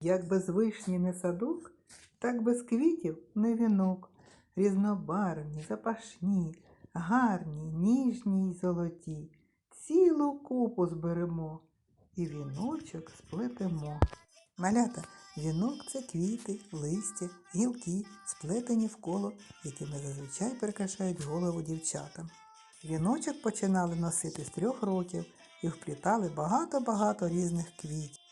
Як без вишні не садок, так без квітів не вінок. Різнобарвні, запашні, гарні, ніжні й золоті. Цілу купу зберемо і віночок сплетемо. Малята, вінок це квіти, листя, гілки, сплетені в коло, якими зазвичай прикрашають голову дівчатам. Віночок починали носити з трьох років і вплітали багато-багато різних квітів.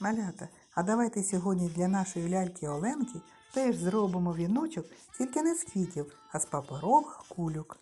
Малята, а давайте сьогодні для нашої ляльки Оленки теж зробимо віночок тільки не з квітів, а з паперових кульок.